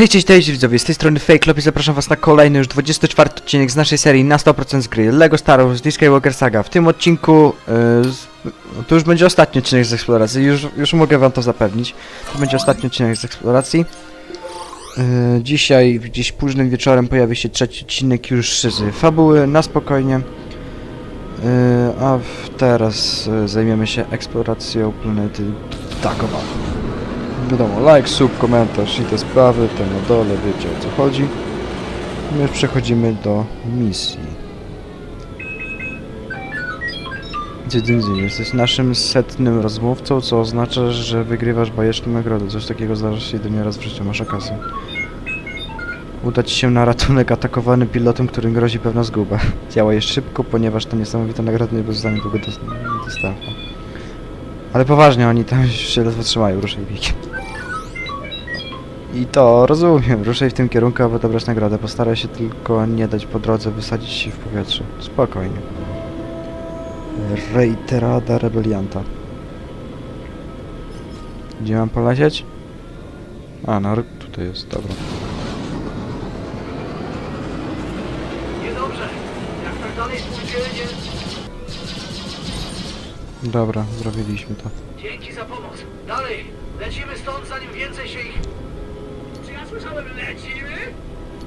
Hej, cześć, cześć widzowie, z tej strony Fake i zapraszam was na kolejny już 24 odcinek z naszej serii na 100% z gry LEGO Star Wars The Skywalker Saga. W tym odcinku, yy, to już będzie ostatni odcinek z eksploracji, już, już mogę wam to zapewnić. To będzie ostatni odcinek z eksploracji. Yy, dzisiaj, gdzieś późnym wieczorem pojawi się trzeci odcinek już z fabuły, na spokojnie. Yy, a teraz zajmiemy się eksploracją planety Dagoba. Wiadomo, like, sub, komentarz i te sprawy, tam na dole wiecie o co chodzi. My już przechodzimy do misji. Dzień. Jesteś naszym setnym rozmówcą, co oznacza, że wygrywasz bajeczną nagrodę. Coś takiego zdarza się jedynie raz w życiu, masz okazję. Uda ci się na ratunek atakowany pilotem, którym grozi pewna zguba. Działaj szybko, ponieważ ta niesamowita nagroda nie zostanie długo dos- dostępna. Ale poważnie, oni tam się ledwo trzymają, ruszaj biegiem. I to rozumiem, ruszaj w tym kierunku, aby odebrać nagrodę. Postaraj się tylko nie dać po drodze wysadzić się w powietrze. Spokojnie. Reiterada rebelianta. Gdzie mam polecieć? A, no tutaj jest, dobra. Niedobrze. Jak tak dalej. Dobra, zrobiliśmy to. Dzięki za pomoc. Dalej. Lecimy stąd, zanim więcej się ich... Słyszałem lecimy?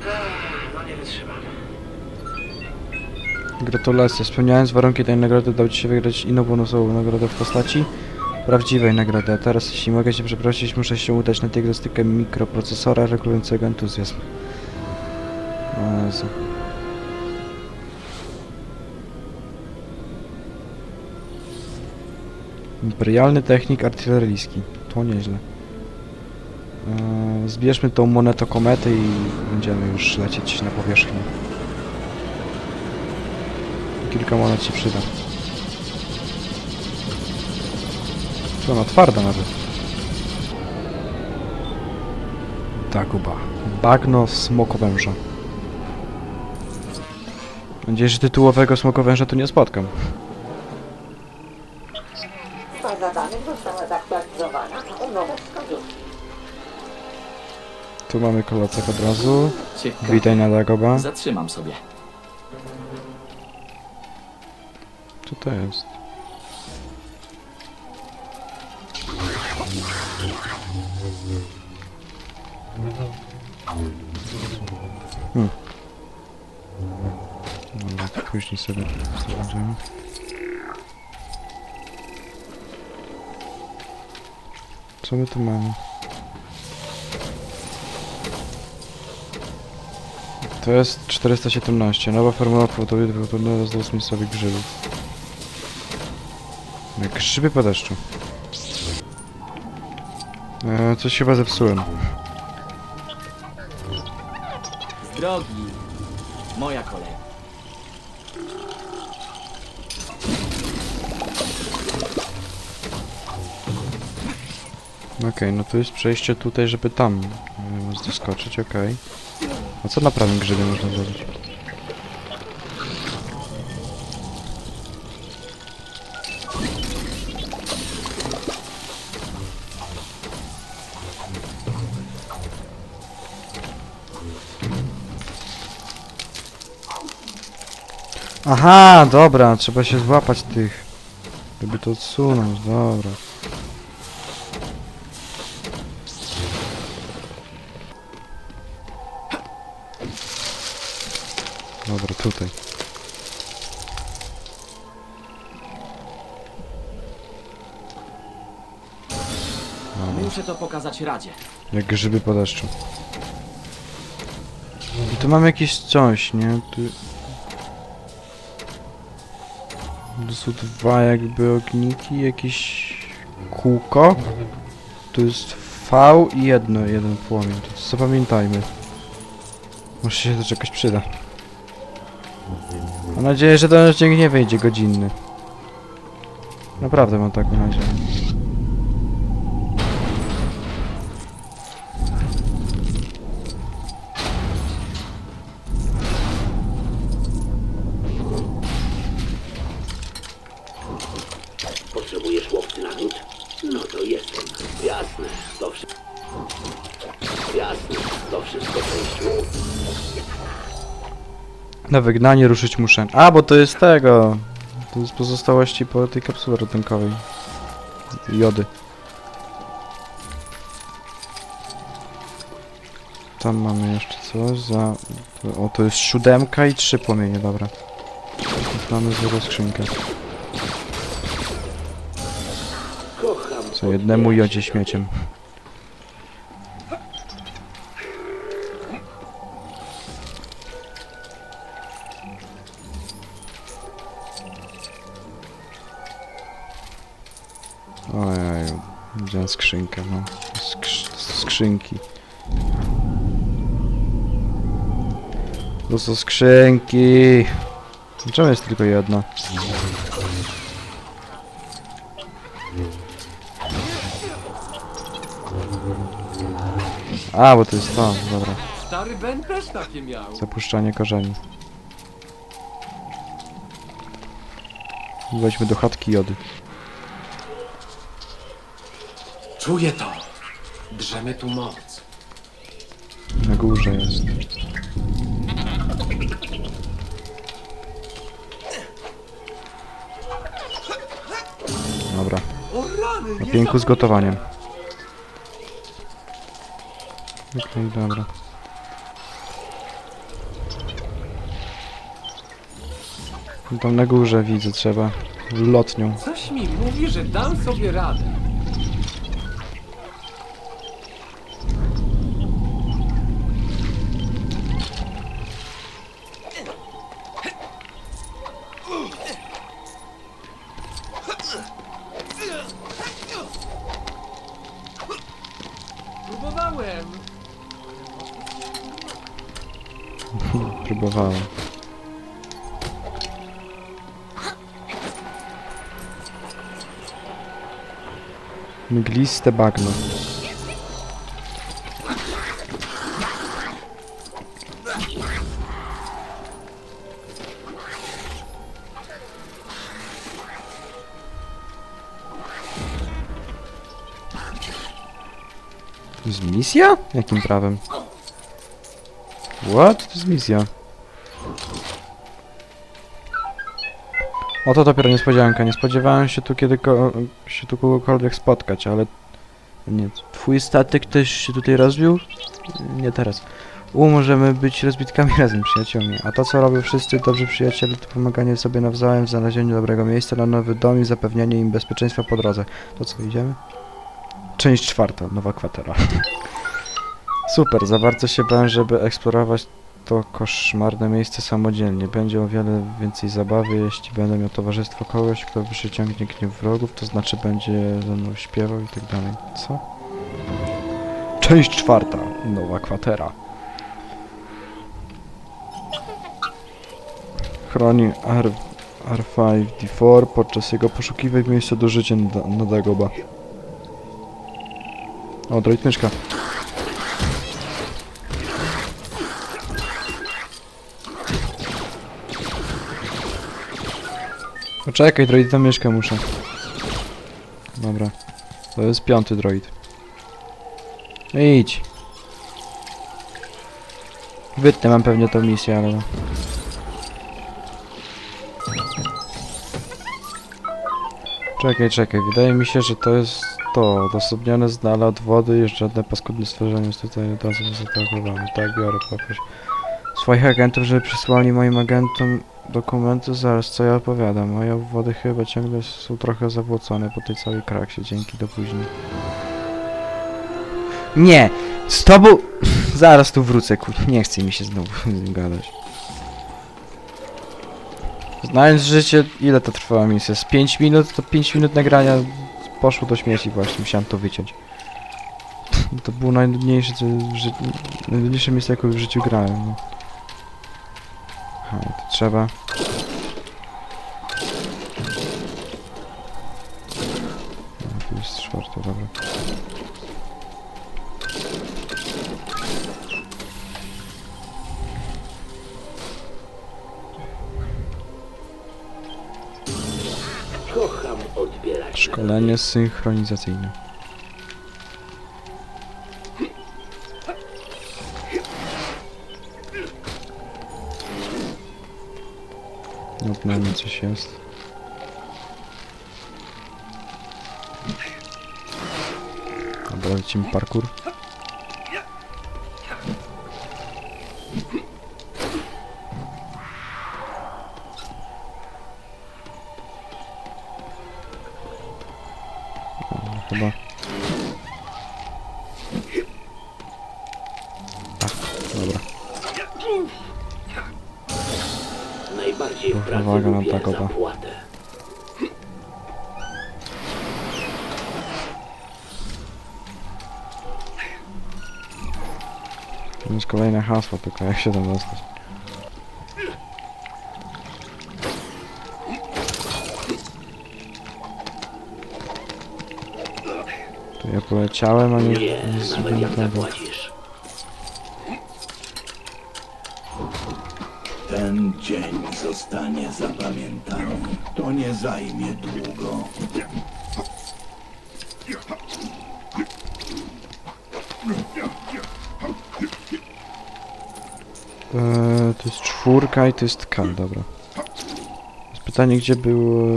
Ech, no nie wytrzymam. Gratulacje. Spełniając warunki tej nagrody dał Ci się wygrać inną bonusową nagrodę w postaci prawdziwej nagrody. A teraz, jeśli mogę Cię przeprosić, muszę się udać na diagnostykę mikroprocesora regulującego entuzjazm. Jezu. Imperialny technik artyleryjski. To nieźle. Eee, zbierzmy tą monetę komety i będziemy już lecieć na powierzchnię. Kilka monet się przyda. To ona twarda nawet. Daguba. Bagno smokowęża. Mam nadzieję, że tytułowego smokowęża tu nie spotkam. Baza danych została zaktualizowana o nowe wskazówki. Tu mamy kolacek od razu. Ciekawe. Witaj na Dagoba. Zatrzymam sobie. Co to jest? Hmm. Dobra, to później sobie sprawdzimy. Co my tu mamy? To jest 417. Nowa formuła powoduje wypełnione rozdos miejscowych grzybów. Jak grzyby po deszczu. E, coś chyba zepsułem. Z drogi. Moja kolej. Okej, no to jest przejście tutaj, żeby tam e, zaskoczyć, okej. A co na prawym grzybie można zrobić? Aha, dobra, trzeba się złapać tych, żeby to odsunąć, dobra. Dobra, tutaj. Muszę to pokazać Radzie. jak grzyby po deszczu. I tu mam jakieś coś, nie? Tu... Tu są dwa jakby ogniki, jakieś kółko. Tu jest V i jedno, jeden płomień. To zapamiętajmy. Może się to czegoś przyda. Mam nadzieję, że ten odcinek nie wyjdzie godzinny. Naprawdę mam taką nadzieję. Potrzebujesz łowcy nagród? No to jestem. Jasne, to wszystko. Jasne, To wszystko część łód. Na wygnanie ruszyć muszę. A, bo to jest tego. To jest pozostałości po tej kapsule ratunkowej. Jody. Tam mamy jeszcze coś za... O, to jest siódemka i trzy płomienie, dobra. Mamy zero skrzynkę. Co jednemu jodzie śmieciem. Widziałem skrzynkę, no. Skrz skrzynki. To są skrzynki. Czemu jest tylko jedna? A, bo to jest to, dobra. Stary Ben też takie miał. Zapuszczanie korzeni. Wejdźmy do chatki jody. Czuję to. Drzemy tu moc. Na górze jest. Dobra. O rany, Na nie pięku z gotowaniem. Okej, dobra. Tam na górze widzę, trzeba lotnią. Coś mi mówi, że dam sobie radę. Mgliste bagno. To misja? Jakim prawem? What? To jest misja. Oto dopiero niespodzianka. Nie spodziewałem się tu kiedyko się tu kogokolwiek spotkać, ale... Nie, twój statek też się tutaj rozbił? Nie teraz. U, możemy być rozbitkami razem, przyjaciółmi. A to, co robią wszyscy dobrzy przyjaciele, to pomaganie sobie nawzajem w znalezieniu dobrego miejsca na nowy dom i zapewnianie im bezpieczeństwa po drodze. To co, idziemy? Część czwarta, nowa kwatera. Super, za bardzo się bałem, żeby eksplorować to koszmarne miejsce samodzielnie. Będzie o wiele więcej zabawy, jeśli będę miał towarzystwo kogoś, kto przyciągnie gniew wrogów, to znaczy będzie ze mną śpiewał i tak dalej. Co? Część czwarta. Nowa kwatera. Chroni R R5-D4 podczas jego poszukiwań miejsca do życia na, na Dagoba. O, Poczekaj, droid tam mieszka muszę. Dobra. To jest piąty droid. Idź. Wytnę mam pewnie tą misję, ale... no. Czekaj, czekaj, wydaje mi się, że to jest to, odosobnione z od wody i żadne paskudne stworzenie jest tutaj od razu zaatakowane. Tak, biorę, poproś. Swoich agentów, żeby przysłali moim agentom dokumenty, zaraz co ja opowiadam. Moje wody chyba ciągle są trochę zabłocone po tej całej kraksie, dzięki do później. Nie! Z tobą... Zaraz tu wrócę, kur... Nie chce mi się znowu z nim gadać. Znając życie, ile to trwała misja? Z 5 minut, to 5 minut nagrania poszło do śmieci właśnie, musiałem to wyciąć. To było najnudniejsze, co w ży... najnudniejsze miejsce, jakie w życiu grałem. No. Aha, to trzeba... No, tu jest dobra. Szkolenie synchronizacyjne. Nad nami coś jest. Dobra, lecimy To jest kolejne hasło, tylko jak się tam dostać. Tu ja poleciałem, a nie, Nie, nawet jak zapłacisz. Ten dzień zostanie zapamiętany. To nie zajmie długo. Eee, to jest czwórka i to jest K, dobra. Jest pytanie, gdzie było,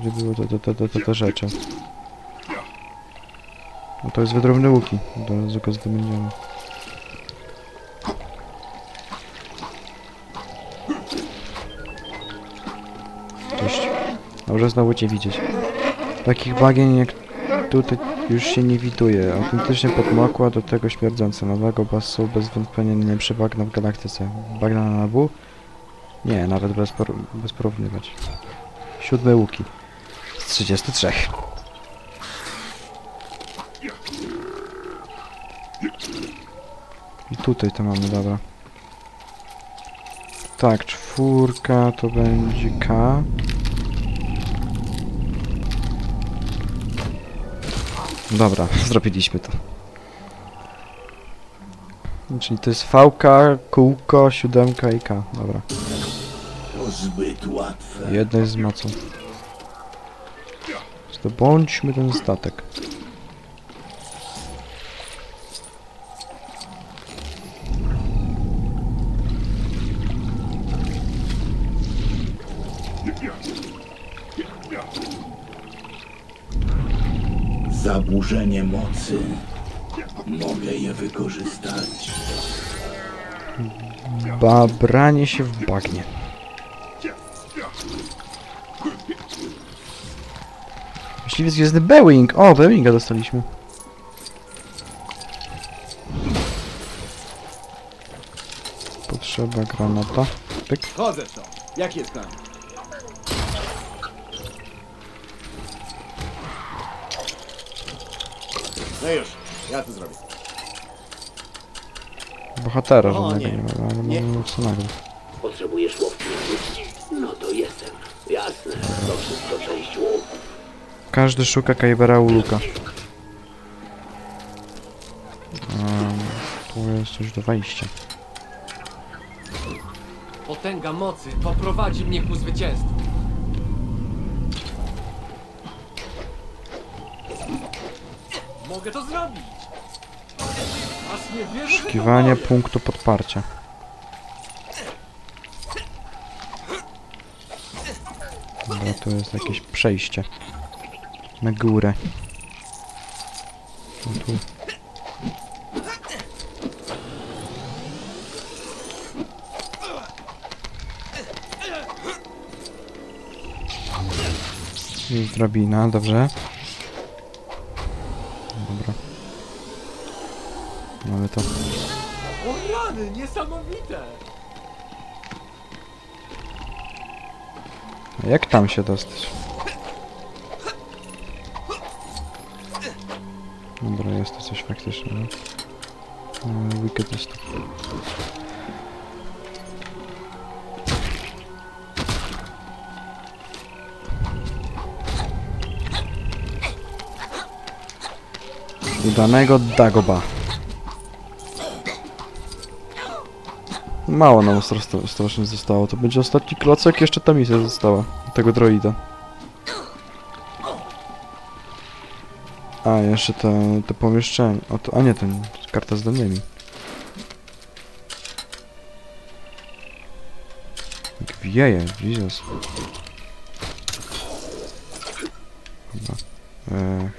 gdzie było te, te, te, te, te, rzeczy. No to jest wydrobne łuki, do go zdobędziemy. Cześć. Dobrze znowu cię widzieć. Takich bagien jak tutaj już się nie widuje. Autentycznie podmokła, do tego śmierdząca. Nowego basu bez wątpienia najlepszy bagna w galaktyce. Bagna na nabu? Nie, nawet bez, por bez porównywać. Siódme łuki. Z 33. I tutaj to mamy, dobra. Tak, czwórka to będzie K. Dobra, zrobiliśmy to. Czyli to jest VK, kółko, siódemka i K. Dobra. To zbyt łatwe. Jedno jest z mocą. Zdobądźmy ten statek. Zaburzenie mocy. Mogę je wykorzystać. Babranie się w bagnie. Myśliwiec gwiezdny Bewing! O, Bewinga dostaliśmy. Potrzeba granata. Pyk. Chodzę w to. Jaki jest plan? No już, ja to zrobię. Bohatera O, żadnego nie. nie, ma, ale Nie. mamy co nagle. Potrzebujesz łowcy? No to jestem. Jasne, to wszystko część łowu. Każdy szuka Kajbera u Luka. Um, tu jest coś do wejścia. Potęga mocy poprowadzi mnie ku zwycięstwu. Mogę to zrobić! Aż nie wierzę, że to Poszukiwanie punktu podparcia. Dobra, tu jest jakieś przejście. Na górę. No tu. Jest drabina, dobrze. Niesamowite! Jak tam się dostać? Dobra, jest to coś faktycznie. No. E, Wicked jest tu. Udanego Dagoba. Mało nam strasznie zostało. To będzie ostatni klocek, jeszcze ta misja została. Tego droida. A, jeszcze te, te pomieszczenie. O, to, a nie, ten karta z danymi. wieje, Jezus. Dobra. Eee.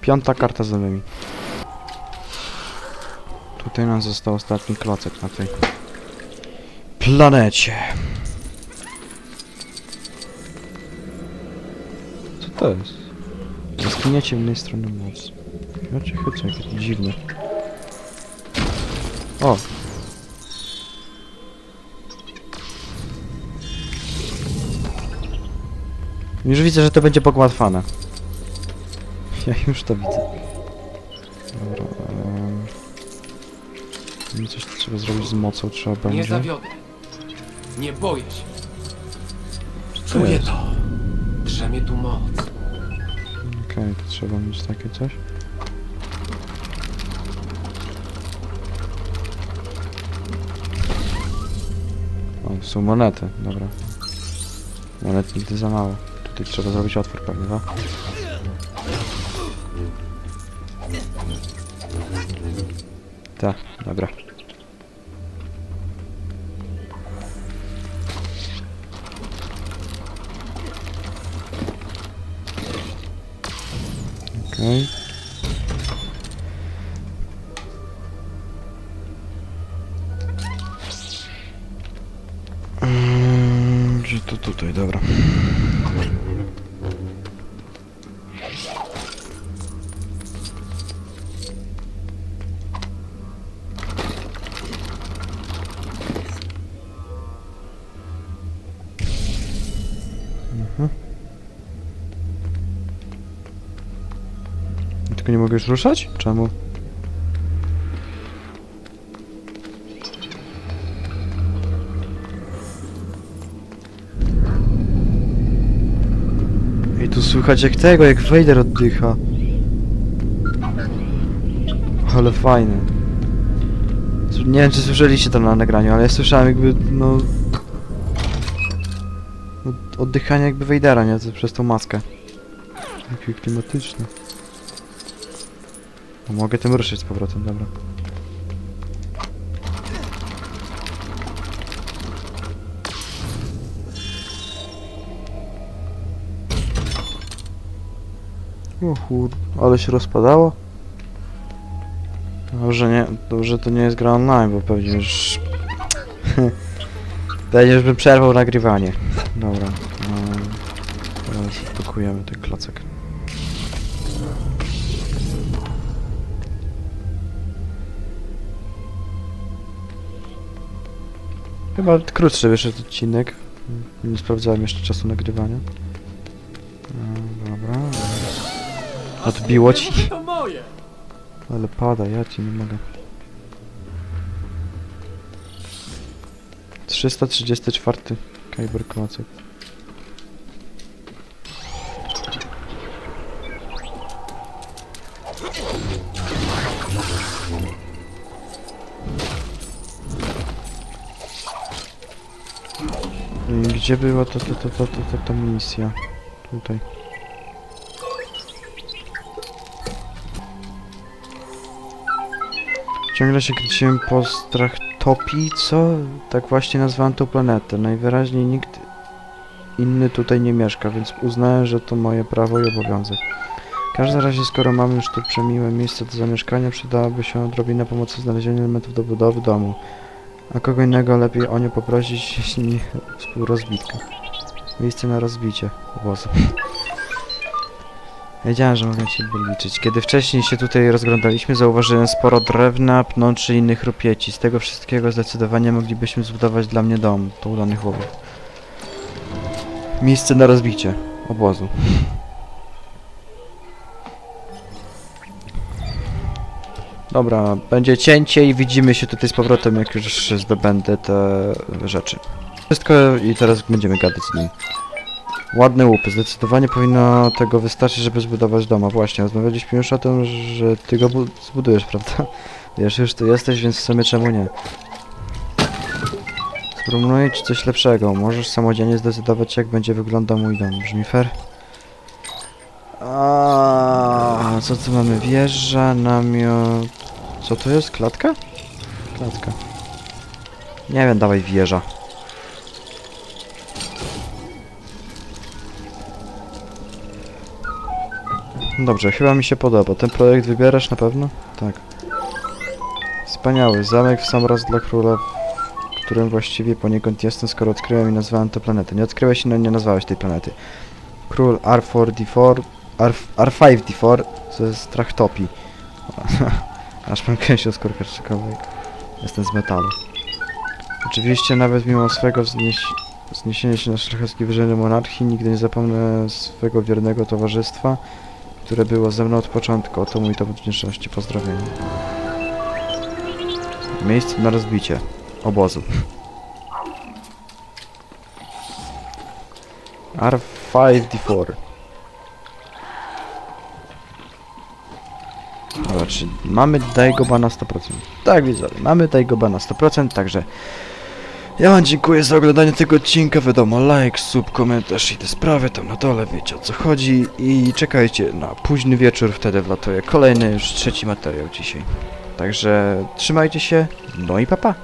Piąta karta z lewymi. Tutaj nam został ostatni klocek na tej planecie. Co to jest? Jaskinia ciemnej strony mocy. Ja cię chycę, jakie dziwne. O! Już widzę, że to będzie pogłatwane. Ja już to widzę. No Coś trzeba zrobić z mocą, trzeba Nie będzie. zawiodę. Nie boję się. Co Czuję jest? to. Drzemie tu moc. Okej, to trzeba mieć takie coś. O, są monety, dobra. Monet nigdy za mało. Tutaj trzeba zrobić otwór pewnie, tak? Tak, dobra. Tylko nie mogę już ruszać? Czemu? I tu słychać jak tego, jak Vader oddycha. Ale fajne. S- Nie wiem czy słyszeliście to na nagraniu, ale ja słyszałem jakby, no... od- Oddychanie jakby Vadera, nie? Przez tą maskę. Jakie klimatyczne. No, mogę tym ruszyć z powrotem, dobra. O chór, ale się rozpadało. Dobrze, nie, dobrze to nie jest gra online, bo pewnie już... pewnie już bym przerwał nagrywanie. Dobra, no, teraz pakujemy ten klocek. Chyba krótszy wyszedł odcinek. Nie sprawdzałem jeszcze czasu nagrywania. Dobra. Odbiło ci? Ale pada, ja ci nie mogę. 334 Kyber klocek. Gdzie była ta, ta, ta, ta, ta, ta, ta misja? Tutaj. Ciągle się kręciłem po strach topi, co? Tak właśnie nazwałem tą planetę. Najwyraźniej nikt inny tutaj nie mieszka, więc uznałem, że to moje prawo i obowiązek. W każdym razie, skoro mamy już to przemiłe miejsce do zamieszkania, przydałaby się odrobina pomocy w znalezieniu elementów do budowy domu. A kogo innego lepiej o nie poprosić, jeśli współrozbitka. Miejsce na rozbicie obozu. Wiedziałem, że mogę cię liczyć. Kiedy wcześniej się tutaj rozglądaliśmy, zauważyłem sporo drewna, pnączy i innych rupieci. Z tego wszystkiego zdecydowanie moglibyśmy zbudować dla mnie dom, to udanych chłopów. Miejsce na rozbicie obozu. Dobra, będzie cięcie i widzimy się tutaj z powrotem, jak już zdobędę te rzeczy. Wszystko i teraz będziemy gadać z nim. Ładne łupy, zdecydowanie powinno tego wystarczyć, żeby zbudować dom. A właśnie, rozmawialiśmy już o tym, że ty go bu- zbudujesz, prawda? Wiesz, już tu jesteś, więc w sumie czemu nie? Ci coś lepszego. Możesz samodzielnie zdecydować, jak będzie wyglądał mój dom. Brzmi fair? A co tu mamy? Wieża, namiot... Co to jest? Klatka? Klatka. Nie wiem, dawaj wieża. Dobrze, chyba mi się podoba. Ten projekt wybierasz na pewno? Tak. Wspaniały. Zamek w sam raz dla króla, w którym właściwie poniekąd jestem, skoro odkryłem i nazwałem tę planetę. Nie odkryłeś i no nie nazwałeś tej planety. Król R4D4, R, R5D4 ze Strachtopi. Aż mam kęsią skórkę szczekowej. Jestem z metalu. Oczywiście nawet mimo swego wznieś zniesienia się na szlacheckie wyżenie monarchii, nigdy nie zapomnę swego wiernego towarzystwa, które było ze mną od początku. Oto mój dowód wdzięczności. Pozdrowienia. Miejsce na rozbicie obozu. R5D4. Dobra, czy mamy Daigoba na 100%? Tak, widzowie, mamy Daigoba na 100%, także ja wam dziękuję za oglądanie tego odcinka, wiadomo, like, sub, komentarz i te sprawy tam na dole, wiecie o co chodzi i czekajcie na późny wieczór, wtedy wlatuje kolejny, już trzeci materiał dzisiaj. Także trzymajcie się, no i papa. Pa.